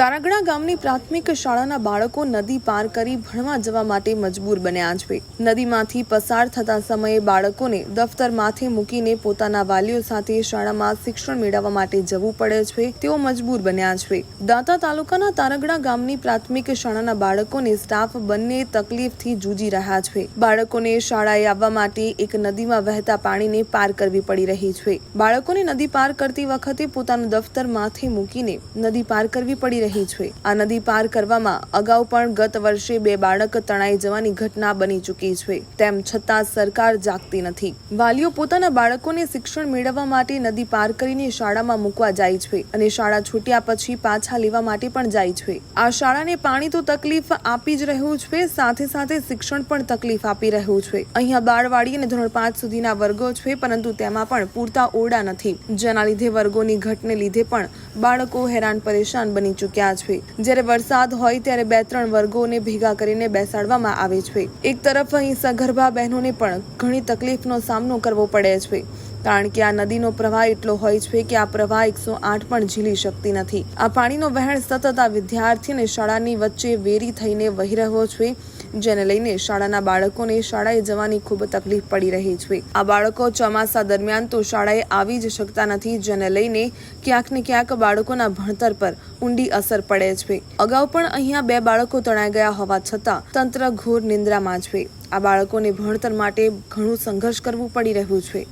તારાગડા ગામની પ્રાથમિક શાળાના બાળકો નદી પાર કરી ભણવા જવા માટે મજબૂર બન્યા છે. નદીમાંથી પસાર થતા સમયે બાળકોને દફતર માથે મૂકીને પોતાના વાલીઓ સાથે શાળામાં શિક્ષણ મેળવવા માટે જવું પડે છે. તેઓ મજબૂર બન્યા છે. દાંતા તાલુકાના તારાગડા ગામની પ્રાથમિક શાળાના બાળકોને સ્ટાફ બંને તકલીફથી જૂજી રહ્યા છે. બાળકોને શાળાએ આવવા માટે એક નદીમાં વહેતા પાણીને પાર કરવી પડી રહી છે. બાળકોને નદી પાર કરતી વખતે પોતાનું દફતર માથે મૂકીને નદી પાર કરવી પડી રહી છે. આ નદી પાર કરવામાં અગાઉ પણ ગત વર્ષે બે બાળક તણાઈ જવાની ઘટના બની ચૂકી છે. તેમ છતાં સરકાર જાગતી નથી. વાલીઓ પોતાના બાળકોને શિક્ષણ મેળવવા માટે નદી પાર કરીને શાળામાં મૂકવા જાય છે અને શાળા છૂટ્યા પછી પાછા લેવા માટે પણ જાય છે. આ શાળાને પાણી તો તકલીફ આપી જ રહ્યું છે, સાથે સાથે શિક્ષણ પણ તકલીફ આપી રહ્યું છે. અહીંયા બાળવાડી અને ધોરણ પાંચ સુધીના વર્ગો છે, પરંતુ તેમાં પણ પૂરતા ઓરડા નથી. જેના લીધે વર્ગોની ઘટને લીધે પણ બાળકો હેરાન પરેશાન બની ચૂક્યા છે. જ્યારે વરસાદ હોય ત્યારે બે ત્રણ વર્ગોને ભેગા કરીને બેસાડવામાં આવે છે. એક તરફ અહીં સગર્ભા બહેનોને પણ ઘણી તકલીફનો સામનો કરવો પડે છે. કારણ કે આ નદીનો પ્રવાહ એટલો હોય છે કે આ પ્રવાહ એકસો આઠ પણ ઝીલી શકતી નથી. આ પાણીનો વહેણ સતત આ વિદ્યાર્થી અને શાળાની વચ્ચે વેરી થઈને વહી રહ્યો છે. જેને લઈને શાળાના બાળકોને શાળાએ જવાની ખૂબ તકલીફ પડી રહી છે. આ બાળકો ચોમાસા દરમિયાન તો શાળાએ આવી જ શકતા નથી, જેને લઈને ક્યાંક ને ક્યાંક બાળકોના ભણતર પર ઊંડી અસર પડે છે. અગાઉ પણ અહીંયા બે બાળકો તણાઈ ગયા હોવા છતાં તંત્ર ઘોર નિંદ્રામાં છે. આ બાળકોને ભણતર માટે ઘણું સંઘર્ષ કરવું પડી રહ્યું છે.